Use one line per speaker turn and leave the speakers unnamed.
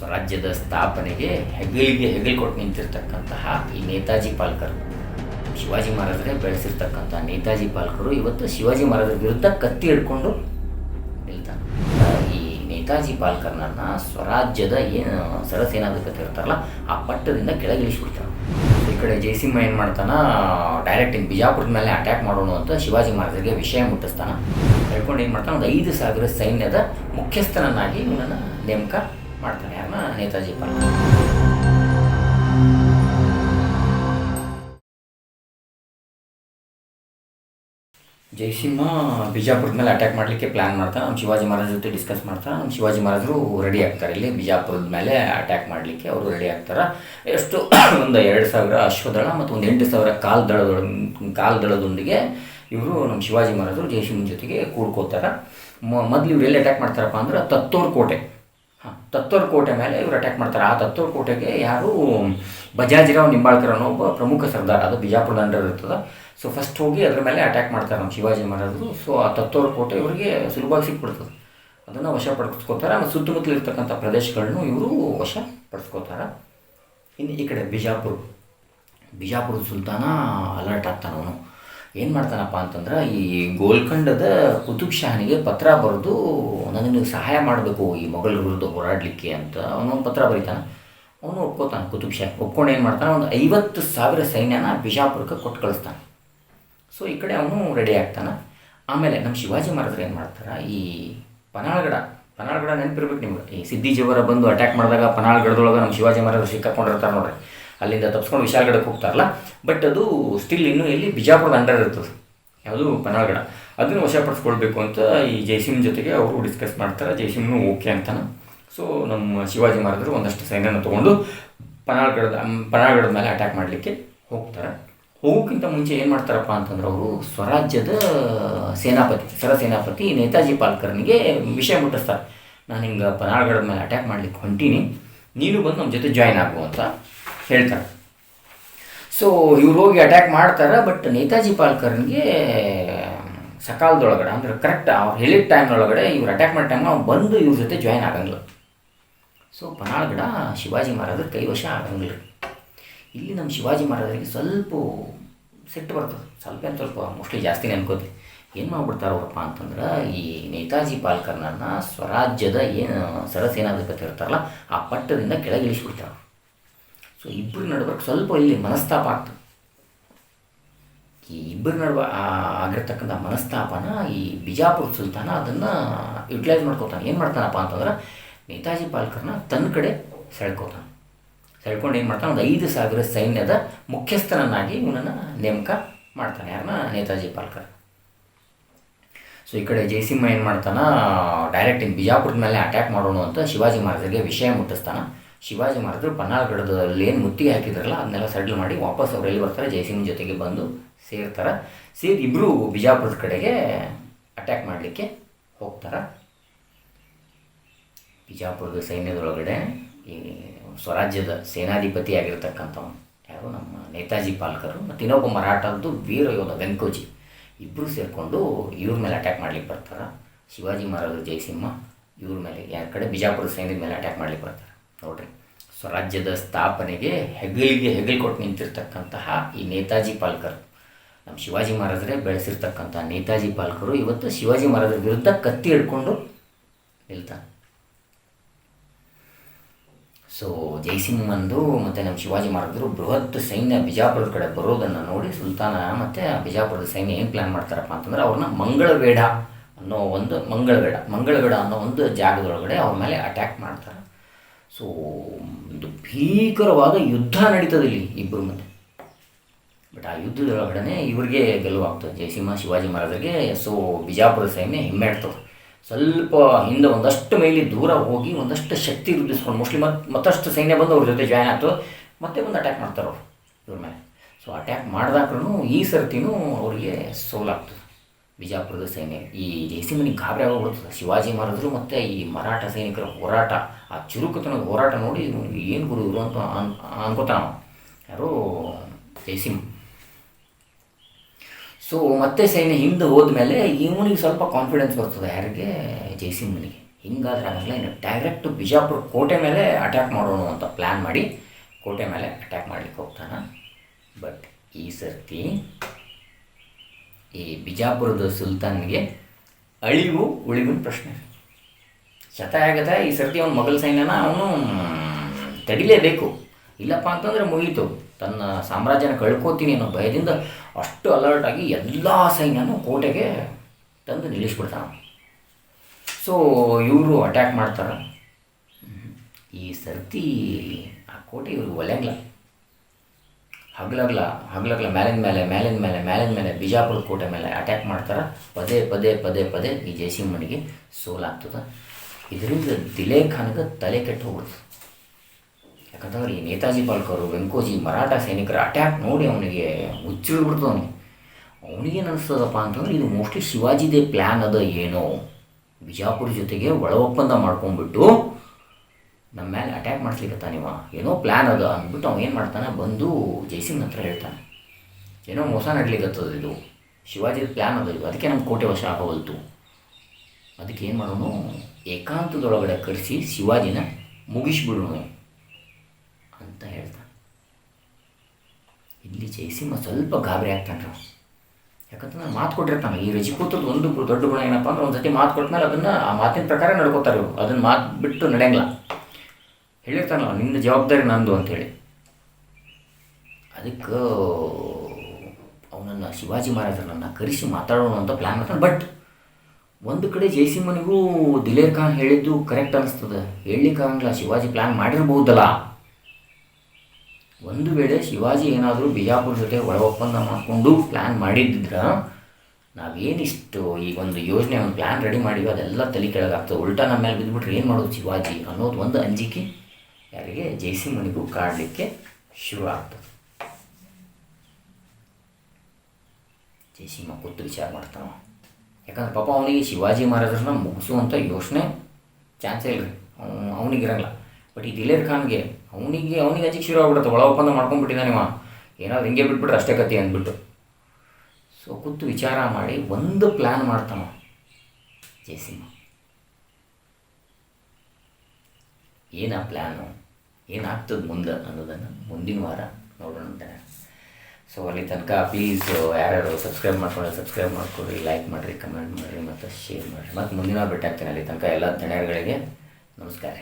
ಸ್ವರಾಜ್ಯದ ಸ್ಥಾಪನೆಗೆ ಹೆಗಲಿಗೆ ಹೆಗಲು ಕೊಟ್ಟು ನಿಂತಿರ್ತಕ್ಕಂತಹ ಈ ನೇತಾಜಿ ಪಾಲ್ಕರ್. ಶಿವಾಜಿ ಮಹಾರಾಜರೇ ಬೆಳೆಸಿರ್ತಕ್ಕಂಥ ನೇತಾಜಿ ಪಾಲ್ಕರು ಇವತ್ತು ಶಿವಾಜಿ ಮಹಾರಾಜರ ವಿರುದ್ಧ ಕತ್ತಿ ಹಿಡ್ಕೊಂಡು ನಿಲ್ತಾನೆ ಈ ನೇತಾಜಿ ಪಾಲ್ಕರ್ನನ್ನು ಸ್ವರಾಜ್ಯದ ಏನು ಸರಸೇನಾಧಿಪತಿ ಇರ್ತಾರಲ್ಲ, ಆ ಪಟ್ಟದಿಂದ ಕೆಳಗಿಳಿಸ್ಬಿಡ್ತಾನೆ ಈ ಕಡೆ ಜಯಸಿಂಹ ಏನು ಮಾಡ್ತಾನೆ ಡೈರೆಕ್ಟ್ ಇನ್ ಬಿಜಾಪುರದ ಮೇಲೆ ಅಟ್ಯಾಕ್ ಮಾಡೋಣ ಅಂತ ಶಿವಾಜಿ ಮಹಾರಾಜರಿಗೆ ವಿಷಯ ಮುಟ್ಟಿಸ್ತಾನೆ. ಹೇಳ್ಕೊಂಡು ಏನು ಮಾಡ್ತಾನೆ, ಒಂದು ಐದು ಸಾವಿರ ಸೈನ್ಯದ ಮುಖ್ಯಸ್ಥನನ್ನಾಗಿ ಇವನನ್ನು ನೇಮಕ ಮಾಡ್ತಾನೆ ಯಾರನ್ನ ನೇತಾಜಿ ಪಾಲ್ಕರ್ ಜಯಸಿಂಹ ಬಿಜಾಪುರದ ಮೇಲೆ ಅಟ್ಯಾಕ್ ಮಾಡಲಿಕ್ಕೆ ಪ್ಲ್ಯಾನ್ ಮಾಡ್ತಾನೆ ನಮ್ಮ ಶಿವಾಜಿ ಮಹಾರಾಜ್ ಜೊತೆ ಡಿಸ್ಕಸ್ ಮಾಡ್ತಾ ನಮ್ಮ ಶಿವಾಜಿ ಮಹಾರಾಜರು ರೆಡಿ ಆಗ್ತಾರೆ ಇಲ್ಲಿ. ಬಿಜಾಪುರದ ಮೇಲೆ ಅಟ್ಯಾಕ್ ಮಾಡಲಿಕ್ಕೆ ಅವರು ರೆಡಿ ಆಗ್ತಾರೆ. ಎಷ್ಟು ಒಂದು ಎರಡು ಸಾವಿರ ಅಶ್ವದಳ ಮತ್ತು ಒಂದು ಎಂಟು ಸಾವಿರ ಕಾಲು ದಳದೊಂದಿಗೆ ಇವರು ನಮ್ಮ ಶಿವಾಜಿ ಮಹಾರಾಜರು ಜಯಸಿಂಹನ ಜೊತೆಗೆ ಕೂಡ್ಕೋತಾರೆ. ಮೊದಲು ಇವ್ರು ಎಲ್ಲಿ ಅಟ್ಯಾಕ್ ಮಾಡ್ತಾರಪ್ಪ ಅಂದ್ರೆ ತತ್ತೋರ್ ಕೋಟೆ ಹಾಂ ತತ್ತೋರ್ ಕೋಟೆ ಮೇಲೆ ಇವರು ಅಟ್ಯಾಕ್ ಮಾಡ್ತಾರೆ. ಆ ತತ್ತೋರ್ ಕೋಟೆಗೆ ಯಾರು ಬಜಾಜಿರಾವ್ ನಿಂಬಾಳ್ಕರ್ ಅನ್ನೋ ಒಬ್ಬ ಪ್ರಮುಖ ಸರ್ದಾರ್. ಅದು ಬಿಜಾಪುರದ ಅಂಡರ್ ಇರ್ತದೆ. ಸೊ ಫಸ್ಟ್ ಹೋಗಿ ಅದ್ರ ಮೇಲೆ ಅಟ್ಯಾಕ್ ಮಾಡ್ತಾರೆ ನಮ್ಮ ಶಿವಾಜಿ ಮಹಾರಾಜರು. ಸೊ ಆ ತತ್ತೋರ್ ಕೋಟೆ ಇವರಿಗೆ ಸುಲಭವಾಗಿ ಸಿಕ್ಬಿಡ್ತದೆ. ಅದನ್ನು ವಶಪಡಿಸ್ಕೋತಾರೆ ಮತ್ತು ಸುತ್ತಮುತ್ತಲು ಇರ್ತಕ್ಕಂಥ ಪ್ರದೇಶಗಳನ್ನು ಇವರು ವಶಪಡಿಸ್ಕೋತಾರೆ ಇನ್ನು ಈ ಕಡೆ ಬಿಜಾಪುರ. ಬಿಜಾಪುರದ ಸುಲ್ತಾನ ಅಲರ್ಟ್ ಆಗ್ತಾನೆ ಅವನು. ಏನು ಮಾಡ್ತಾನಪ್ಪ ಅಂತಂದ್ರೆ ಈ ಗೋಲ್ಖಂಡದ ಕುತುಬ್ ಶಾಹನಿಗೆ ಪತ್ರ ಬರೆದು ನನಗೆ ಸಹಾಯ ಮಾಡಬೇಕು, ಈ ಮೊಘಲ್ ವಿರುದ್ಧ ಹೋರಾಡಲಿಕ್ಕೆ ಅಂತ ಅವನೊಂದು ಪತ್ರ ಬರೀತಾನೆ. ಅವನು ಒಪ್ಕೋತಾನೆ, ಕುತುಬ್ ಶಾಹಿ ಒಪ್ಕೊಂಡು ಏನು ಮಾಡ್ತಾನೆ, ಒಂದು ಐವತ್ತು ಸಾವಿರ ಸೈನ್ಯನ ಬಿಜಾಪುರಕ್ಕೆ ಕೊಟ್ಟು ಕಳಿಸ್ತಾನೆ. ಸೊ ಈ ಕಡೆ ಅವನು ರೆಡಿ ಆಗ್ತಾನೆ. ಆಮೇಲೆ ನಮ್ಮ ಶಿವಾಜಿ ಮಹಾರಾಜರು ಏನು ಮಾಡ್ತಾರೆ, ಈ ಪನಾಳಗಡ ಪನಾಳಗಡ ನೆನಪಿರ್ಬೇಕು ನಿಮ್ಗೆ. ಈ ಸಿದ್ದಿಜವರ ಬಂದು ಅಟ್ಯಾಕ್ ಮಾಡಿದಾಗ ಪನಾಳಗಡದೊಳಗೆ ನಮ್ಮ ಶಿವಾಜಿ ಮಹಾರಾಜರು ಸಿಕ್ಕಾಕೊಂಡಿರ್ತಾರೆ ನೋಡ್ರಿ. ಅಲ್ಲಿಂದ ತಪ್ಸ್ಕೊಂಡು ವಿಶಾಲಗಡಕ್ಕೆ ಹೋಗ್ತಾರಲ್ಲ? ಬಟ್ ಅದು ಸ್ಟಿಲ್ ಇನ್ನೂ ಇಲ್ಲಿ ಬಿಜಾಪುರದ ಅಂಡರ್ ಇರ್ತದೆ. ಯಾವುದು ಪನಾಳಗಡ ಅದನ್ನು ವಶಪಡಿಸ್ಕೊಳ್ಬೇಕು ಅಂತ ಈ ಜೈಸಿಮ್ ಜೊತೆಗೆ ಅವರು ಡಿಸ್ಕಸ್ ಮಾಡ್ತಾರೆ. ಜೈಸಿಮ್ನು ಓಕೆ ಅಂತಾನೆ. ಸೊ ನಮ್ಮ ಶಿವಾಜಿ ಮಹಾರಾಜರು ಒಂದಷ್ಟು ಸೈನ್ಯನ ತೊಗೊಂಡು ಪನಾಳಗಡದ ಪನಾಳ್ಗಡದ ಮೇಲೆ ಅಟ್ಯಾಕ್ ಮಾಡಲಿಕ್ಕೆ ಹೋಗ್ತಾರೆ. ಹೋಗೋಕ್ಕಿಂತ ಮುಂಚೆ ಏನು ಮಾಡ್ತಾರಪ್ಪ ಅಂತಂದ್ರೆ ಅವರು ಸ್ವರಾಜ್ಯದ ಸೇನಾಪತಿ ಸರಸೇನಾಪತಿ ನೇತಾಜಿ ಪಾಲ್ಕರ್ನಿಗೆ ವಿಷಯ ಮುಟ್ಟಿಸ್ತಾರೆ. ನಾನು ಹಿಂಗೆ ಪನಾಳಗಡದ ಮೇಲೆ ಅಟ್ಯಾಕ್ ಮಾಡ್ಲಿಕ್ಕೆ ಹೊಂಟೀನಿ. ನೀನು ಬಂದು ನಮ್ಮ ಜೊತೆ ಜಾಯ್ನ್ ಆಗು ಅಂತ. ಹೇಳ್ತಾರೆ ಸೊ ಇವ್ರು ಹೋಗಿ ಅಟ್ಯಾಕ್ ಮಾಡ್ತಾರೆ ಬಟ್ ನೇತಾಜಿ ಪಾಲ್ಕರ್ನಿಗೆ ಸಕಾಲದೊಳಗಡೆ, ಅಂದ್ರೆ ಕರೆಕ್ಟ್ ಅವ್ರು ಹೇಳಿದ ಟೈಮ್ನೊಳಗಡೆ ಇವ್ರು ಅಟ್ಯಾಕ್ ಮಾಡೋ ಟೈಮ್ ಅವ್ನು ಬಂದು ಇವ್ರ ಜೊತೆ ಜಾಯ್ನ್ ಆಗಂಗಿಲ್ಲ. ಸೊ ಪನಾಳ್ಗಡ ಶಿವಾಜಿ ಮಹಾರಾಜರ ಕೈವಶ ಆಗಂಗಿಲ್ಲ. ಇಲ್ಲಿ ನಮ್ಮ ಶಿವಾಜಿ ಮಹಾರಾಜರಿಗೆ ಸ್ವಲ್ಪ ಸಿಟ್ಟು ಬರ್ತದೆ. ಸ್ವಲ್ಪ ಏನು ಸ್ವಲ್ಪ ಮೋಸ್ಟ್ಲಿ ಜಾಸ್ತಿ ಅನ್ಕೋತಿ ಏನು ಮಾಡ್ಬಿಡ್ತಾರೆ ಅವರಪ್ಪ ಅಂತಂದ್ರೆ, ಈ ನೇತಾಜಿ ಪಾಲ್ಕರ್ನನ್ನು ಸ್ವರಾಜ್ಯದ ಏನು, ಸರಸೇನಾಧಿಪತಿ ಇರ್ತಾರಲ್ಲ, ಆ ಪಟ್ಟದಿಂದ ಕೆಳಗಿಳಿಸ್ಬಿಡ್ತಾರೆ. ಸೊ ಇಬ್ಬರು ನಡುವೆ ಸ್ವಲ್ಪ ಇಲ್ಲಿ ಮನಸ್ತಾಪ ಆಗ್ತದೆ. ಈ ಇಬ್ಬರ ನಡುವೆ ಆಗಿರ್ತಕ್ಕಂಥ ಮನಸ್ತಾಪನ, ಈ ಬಿಜಾಪುರ ಸುಲ್ತಾನ ಅದನ್ನು ಯುಟಿಲೈಸ್ ಮಾಡ್ಕೋತಾನೆ. ಏನು ಮಾಡ್ತಾನಪ್ಪ ಅಂತಂದ್ರೆ ನೇತಾಜಿ ಪಾಲ್ಕರ್ನ ತನ್ನ ಕಡೆ ಸೆಳ್ಕೋತಾನೆ. ಸೆಳ್ಕೊಂಡು ಏನು ಮಾಡ್ತಾನೆ? ಒಂದು ಐದು ಸಾವಿರ ಸೈನ್ಯದ ಮುಖ್ಯಸ್ಥನನ್ನಾಗಿ ಇವನನ್ನು ನೇಮಕ ಮಾಡ್ತಾನೆ. ಯಾರನ್ನ ನೇತಾಜಿ ಪಾಲ್ಕರ್. ಸೊ ಈ ಕಡೆ ಜಯಸಿಂಹ ಏನು ಮಾಡ್ತಾನೆ? ಡೈರೆಕ್ಟ್ ಇನ್ ಬಿಜಾಪುರದ ಮೇಲೆ ಅಟ್ಯಾಕ್ ಮಾಡೋಣ ಅಂತ ಶಿವಾಜಿ ಮಹಾರಾಜರಿಗೆ ವಿಷಯ ಮುಟ್ಟಿಸ್ತಾನೆ. ಶಿವಾಜಿ ಮಹಾರಾಜರು ಪನ್ನಾಳಗಡದಲ್ಲಿ ಏನು ಮುತ್ತಿಗೆ ಹಾಕಿದ್ರಲ್ಲ, ಅದನ್ನೆಲ್ಲ ಸೆಟ್ಲ್ ಮಾಡಿ ವಾಪಸ್ ಅವ್ರು ಎಲ್ಲಿ ಬರ್ತಾರೆ ಜಯಸಿಂಹ ಜೊತೆಗೆ ಬಂದು ಸೇರ್ತಾರೆ. ಸೇರಿ ಇಬ್ಬರು ಬಿಜಾಪುರದ ಕಡೆಗೆ ಅಟ್ಯಾಕ್ ಮಾಡಲಿಕ್ಕೆ ಹೋಗ್ತಾರೆ. ಬಿಜಾಪುರದ ಸೈನ್ಯದೊಳಗಡೆ ಈ ಸ್ವರಾಜ್ಯದ ಸೇನಾಧಿಪತಿ ಆಗಿರ್ತಕ್ಕಂಥವನು ಯಾರು? ನಮ್ಮ ನೇತಾಜಿ ಪಾಲ್ಕರು ಮತ್ತು ಇನ್ನೊಬ್ಬ ಮರಾಠದ್ದು ವೀರ ಯೋಧ ವೆಂಕೋಜಿ. ಇಬ್ಬರು ಸೇರಿಕೊಂಡು ಇವ್ರ ಮೇಲೆ ಅಟ್ಯಾಕ್ ಮಾಡ್ಲಿಕ್ಕೆ ಬರ್ತಾರೆ. ಶಿವಾಜಿ ಮಹಾರಾಜರು ಜಯಸಿಂಹ ಇವ್ರ ಮೇಲೆ ಯಾರ ಕಡೆ? ಬಿಜಾಪುರದ ಸೈನ್ಯದ ಮೇಲೆ ಅಟ್ಯಾಕ್ ಮಾಡ್ಲಿಕ್ಕೆ ಬರ್ತಾರೆ. ನೋಡ್ರಿ. ಸ್ವರಾಜ್ಯದ ಸ್ಥಾಪನೆಗೆ ಹೆಗಲಿಗೆ ಹೆಗಲು ಕೊಟ್ಟು ನಿಂತಿರ್ತಕ್ಕಂತಹ ಈ ನೇತಾಜಿ ಪಾಲ್ಕರ್. ನಮ್ಮ ಶಿವಾಜಿ ಮಹಾರಾಜರೇ ಬೆಳೆಸಿರ್ತಕ್ಕಂಥ ನೇತಾಜಿ ಪಾಲ್ಕರು ಇವತ್ತು ಶಿವಾಜಿ ಮಹಾರಾಜರ ವಿರುದ್ಧ ಕತ್ತಿ ಹಿಡ್ಕೊಂಡು ನಿಲ್ತಾನೆ ಸೊ ಜಯಸಿಂಹಂದು ಮತ್ತು ನಮ್ಮ ಶಿವಾಜಿ ಮಹಾರಾಜರು ಬೃಹತ್ ಸೈನ್ಯ ಬಿಜಾಪುರದ ಕಡೆ ಬರೋದನ್ನು ನೋಡಿ ಸುಲ್ತಾನ ಮತ್ತು ಬಿಜಾಪುರದ ಸೈನ್ಯ ಏನು ಪ್ಲ್ಯಾನ್ ಮಾಡ್ತಾರಪ್ಪ ಅಂತಂದ್ರೆ ಅವ್ರನ್ನ ಮಂಗಳವೇಡ ಅನ್ನೋ ಒಂದು ಮಂಗಳವೇಡ ಮಂಗಳವೇಡ ಅನ್ನೋ ಒಂದು ಜಾಗದೊಳಗಡೆ ಅವ್ರ ಮೇಲೆ ಅಟ್ಯಾಕ್ ಮಾಡ್ತಾರೆ. ಸೊ ಒಂದು ಭೀಕರವಾದ ಯುದ್ಧ ನಡೀತದೆ ಇಲ್ಲಿ ಇಬ್ಬರು ಮಧ್ಯೆ ಬಟ್ ಆ ಯುದ್ಧದೊಳಗಡೆ ಇವರಿಗೆ ಗೆಲುವಾಗ್ತದೆ. ಜಯಸಿಂಹ ಶಿವಾಜಿ ಮಹಾರಾಜರಿಗೆ ಸೊ ಬಿಜಾಪುರ ಸೈನ್ಯ ಹಿಮ್ಮೆಡ್ತದೆ ಸ್ವಲ್ಪ ಹಿಂದೆ ಒಂದಷ್ಟು ಮೈಲಿ ದೂರ ಹೋಗಿ ಒಂದಷ್ಟು ಶಕ್ತಿ ವೃದ್ಧಿಸ್ಕೊಂಡು ಮೋಸ್ಟ್ಲಿ ಮತ್ತೆ ಮತ್ತಷ್ಟು ಸೈನ್ಯ ಬಂದು ಅವ್ರ ಜೊತೆ ಜಾಯ್ನ್ ಆಗ್ತದೆ. ಮತ್ತೆ ಬಂದು ಅಟ್ಯಾಕ್ ಮಾಡ್ತಾರೆ ಅವರು, ಇವ್ರ ಮೇಲೆ. ಸೊ ಅಟ್ಯಾಕ್ ಮಾಡಿದಾಗ್ರೂ ಈ ಸರ್ತಿನೂ ಅವರಿಗೆ ಸೋಲಾಗ್ತದೆ. ಬಿಜಾಪುರದ ಸೈನ್ಯ ಈ ಜಯಸಿಂಹನಿಗೆ ಗಾಬರಿ ಆಗೋಗ್ಬಿಡ್ತದೆ ಶಿವಾಜಿ ಮಹಾರಾಜರು ಮತ್ತು ಈ ಮರಾಠ ಸೈನಿಕರ ಹೋರಾಟ, ಆ ಚುರುಕುತನದ ಹೋರಾಟ ನೋಡಿ ಏನು ಗುರು ಇವರು ಅಂತ ಅನ್, ಅನ್ಕೋತಾನ ಯಾರು ಜಯಸಿಂಹ ಸೊ ಮತ್ತೆ ಸೈನ್ಯ ಹಿಂದೆ ಹೋದ್ಮೇಲೆ ಇವನಿಗೆ ಸ್ವಲ್ಪ ಕಾನ್ಫಿಡೆನ್ಸ್ ಬರ್ತದೆ ಯಾರಿಗೆ? ಜಯಸಿಂಹನಿಗೆ ಹಿಂಗಾದ್ರೆ ಆಗಲ್ಲ ಇನ್ನು ಡೈರೆಕ್ಟ್ ಬಿಜಾಪುರ ಕೋಟೆ ಮೇಲೆ ಅಟ್ಯಾಕ್ ಮಾಡೋಣ ಅಂತ ಪ್ಲ್ಯಾನ್ ಮಾಡಿ, ಕೋಟೆ ಮೇಲೆ ಅಟ್ಯಾಕ್ ಮಾಡಲಿಕ್ಕೆ ಹೋಗ್ತಾನೆ. ಬಟ್ ಈ ಸರ್ತಿ ಈ ಬಿಜಾಪುರದ ಸುಲ್ತಾನ್ಗೆ ಅಳಿವು, ಉಳಿವಿನ ಪ್ರಶ್ನೆ. ಶತ ಆಗದ ಈ ಸರ್ತಿ ಅವನು ಮೊಘಲ್ ಸೈನ್ಯನ ಅವನು ತಡಿಲೇಬೇಕು. ಇಲ್ಲಪ್ಪ ಅಂತಂದರೆ ಮುಗೀತು. ತನ್ನ ಸಾಮ್ರಾಜ್ಯನ ಕಳ್ಕೊತೀನಿ ಅನ್ನೋ ಭಯದಿಂದ ಅಷ್ಟು ಅಲರ್ಟ್ ಆಗಿ ಎಲ್ಲ ಸೈನ್ಯನೂ ಕೋಟೆಗೆ ತಂದು ನಿಲ್ಲಿಸ್ಬಿಡ್ತಾನೆ. ಸೊ ಇವರು ಅಟ್ಯಾಕ್ ಮಾಡ್ತಾರೆ. ಈ ಸರ್ತಿ ಆ ಕೋಟೆ ಇವರು ಒಲೆಂಗ್ಲ. ಹಗ್ಲಗ್ಲ ಹಗ್ಲಗ್ಲ ಮೇಲಿನ ಮೇಲೆ ಮೇಲಿನ ಮೇಲೆ ಮೇಲಿನ ಮೇಲೆ ಬಿಜಾಪುರ ಕೋಟೆ ಮೇಲೆ ಅಟ್ಯಾಕ್ ಮಾಡ್ತಾರೆ. ಪದೇ ಪದೇ ಪದೇ ಪದೇ ಈ ಜಯಸಿಂಹನಿಗೆ ಸೋಲಾಗ್ತದೆ ಇದರಿಂದ ದಿಲೇ ಖಾನ್ಗೆ ತಲೆ ಕೆಟ್ಟು ಹೋಗ್ತದೆ ಯಾಕಂತಂದ್ರೆ ಈ ನೇತಾಜಿ ಪಾಲ್ಕರು, ವೆಂಕೋಜಿ ಮರಾಠ ಸೈನಿಕರ ಅಟ್ಯಾಕ್ ನೋಡಿ ಅವನಿಗೆ ಮುಚ್ಚಿಡ್ಬಿಡ್ತು ಅವನಿಗೆ. ಅವನಿಗೇನು ಅನಿಸ್ತದಪ್ಪ ಅಂತಂದ್ರೆ ಇದು ಮೋಸ್ಟ್ಲಿ ಶಿವಾಜಿದೇ ಪ್ಲ್ಯಾನ್ ಅದ ಏನೋ. ಬಿಜಾಪುರ ಜೊತೆಗೆ ಒಳ ಒಪ್ಪಂದ ಮಾಡ್ಕೊಂಡ್ಬಿಟ್ಟು ನಮ್ಮ ಮೇಲೆ ಅಟ್ಯಾಕ್ ಮಾಡ್ಸ್ಲಿಕ್ಕತ್ತಾನ ಇವ ಏನೋ ಪ್ಲ್ಯಾನ್ ಅದ. ಅಂದ್ಬಿಟ್ಟು ಅವ್ನು ಏನು ಮಾಡ್ತಾನೆ? ಬಂದು ಜೈಸಿಂಗ್ ಹತ್ರ ಹೇಳ್ತಾನೆ. ಏನೋ ಮೋಸ ನಡ್ಲಿಕ್ಕತ್ತದ ಇದು. ಶಿವಾಜಿದ ಪ್ಲ್ಯಾನ್ ಅದ ಇದು. ಅದಕ್ಕೆ ನಮ್ಮ ಕೋಟೆ ವಶ ಆಗವಲ್ತು. ಅದಕ್ಕೆ ಏನು ಮಾಡೋಣ ಏಕಾಂತದೊಳಗಡೆ ಕರೆಸಿ ಶಿವಾಜಿನ ಮುಗಿಸ್ಬಿಡೋಣ ಅಂತ ಹೇಳ್ತಾನೆ. ಇಲ್ಲಿ ಜಯಸಿಂಹ ಸ್ವಲ್ಪ ಗಾಬರಿ ಆಗ್ತಾನೆ ಯಾಕಂತಂದ್ರೆ ಮಾತು ಕೊಟ್ಟಿರ್ತಾನೆ. ಈ ರಜಪೂತದ ಒಂದು ದೊಡ್ಡ ಗುಣ ಏನಪ್ಪ ಅಂದ್ರೆ ಒಂದು ಸತಿ ಮಾತು ಕೊಟ್ಮೇಲೆ ಅದನ್ನು ಆ ಮಾತಿನ ಪ್ರಕಾರ ನಡ್ಕೋತಾರೆ ಇವರು. ಅದನ್ನು ಮಾತು ಬಿಟ್ಟು ನಡೆಯಂಗಿಲ್ಲ. ಹೇಳಿರ್ತಾನಲ್ಲ, ನಿನ್ನ ಜವಾಬ್ದಾರಿ ನಂದು ಅಂಥೇಳಿ ಅದಕ್ಕೆ ಅವನನ್ನು ಶಿವಾಜಿ ಮಹಾರಾಜರನ್ನ ಕರೆಸಿ ಮಾತಾಡೋಣ ಅಂತ ಪ್ಲ್ಯಾನ್ ಮಾಡ್ತಾನೆ. ಬಟ್ ಒಂದು ಕಡೆ ಜಯಸಿಂಹನಿಗೂ ದಿಲೇರ್ ಖಾನ್ ಹೇಳಿದ್ದು ಕರೆಕ್ಟ್ ಅನಿಸ್ತದೆ. ಹೇಳಲಿಕ್ಕಾಗಲ್ಲ ಶಿವಾಜಿ ಪ್ಲ್ಯಾನ್ ಮಾಡಿರ್ಬೋದಲ್ಲ ಒಂದು ವೇಳೆ ಶಿವಾಜಿ ಏನಾದರೂ ಬಿಜಾಪುರ ಜೊತೆ ಒಳ ಒಪ್ಪಂದ ಮಾಡಿಕೊಂಡು ಪ್ಲ್ಯಾನ್ ಮಾಡಿದ್ದಿದ್ರೆ, ನಾವೇನಿಷ್ಟು ಈ ಒಂದು ಯೋಜನೆ ಒಂದು ಪ್ಲ್ಯಾನ್ ರೆಡಿ ಮಾಡಿವಿ ಅದೆಲ್ಲ ತಲೆ ಕೆಳಗಾಗ್ತದೆ. ಉಲ್ಟಾ ನಮ್ಮ ಮೇಲೆ ಬಿದ್ದುಬಿಟ್ರೆ ಏನು ಮಾಡೋದು ಶಿವಾಜಿ ಅನ್ನೋದು ಒಂದು ಅಂಜಿಕೆ. ಯಾರಿಗೆ? ಜಯಸಿಂಹನಿಗೂ ಕಾಡಲಿಕ್ಕೆ ಶುರು ಆಗ್ತದೆ ಜಯಸಿಂಹ ಕೂತು ವಿಚಾರ ಮಾಡ್ತಾನ. ಯಾಕಂದ್ರೆ ಪಾಪ ಅವನಿಗೆ ಶಿವಾಜಿ ಮಹಾರಾಜರನ್ನ ಮುಗಿಸುವಂಥ ಯೋಚನೆ ಚಾನ್ಸೇ ಇಲ್ಲ ರೀ ಅವನಿಗಿರಲ್ಲ. ಬಟ್ ಈ ದಿಲೇರ್ ಖಾನ್ಗೆ ಅವನಿಗೆ ಅವನಿಗೆ ಅಜಿಗೆ ಶುರು ಆಗ್ಬಿಡುತ್ತೆ. ಒಳ ಒಪ್ಪಂದ ಮಾಡ್ಕೊಂಡ್ಬಿಟ್ಟಿದ್ದಾನೆ ಇವ. ಏನಾದ್ರು ಹಿಂಗೆ ಬಿಟ್ಬಿಟ್ರೆ ಅಷ್ಟೇ ಕತೆ ಅಂದ್ಬಿಟ್ಟು. ಸೊ ಕೂತು ವಿಚಾರ ಮಾಡಿ ಒಂದು ಪ್ಲ್ಯಾನ್ ಮಾಡ್ತಾನ ಜಯಸಿಂಹ ಏನ ಪ್ಲ್ಯಾನು ಏನಾಗ್ತದೆ ಮುಂದೆ ಅನ್ನೋದನ್ನು ಮುಂದಿನ ವಾರ ನೋಡೋಣ ಅಂತಾನೆ. ಸೊ ಅಲ್ಲಿ ತನಕ ಪ್ಲೀಸ್ ಯಾರ್ಯಾರು ಸಬ್ಸ್ಕ್ರೈಬ್ ಮಾಡ್ಕೊಳ್ಳಿ ಸಬ್ಸ್ಕ್ರೈಬ್ ಮಾಡ್ಕೊಳ್ಳಿ ಲೈಕ್ ಮಾಡಿರಿ ಕಮೆಂಟ್ ಮಾಡಿರಿ, ಮತ್ತು ಶೇರ್ ಮಾಡಿರಿ. ಮತ್ತು ಮುಂದಿನ ವಾರ ಆಗ್ತೀನಿ. ಅಲ್ಲಿ ತನಕ ಎಲ್ಲ ಜನಗಳಿಗೆ ನಮಸ್ಕಾರ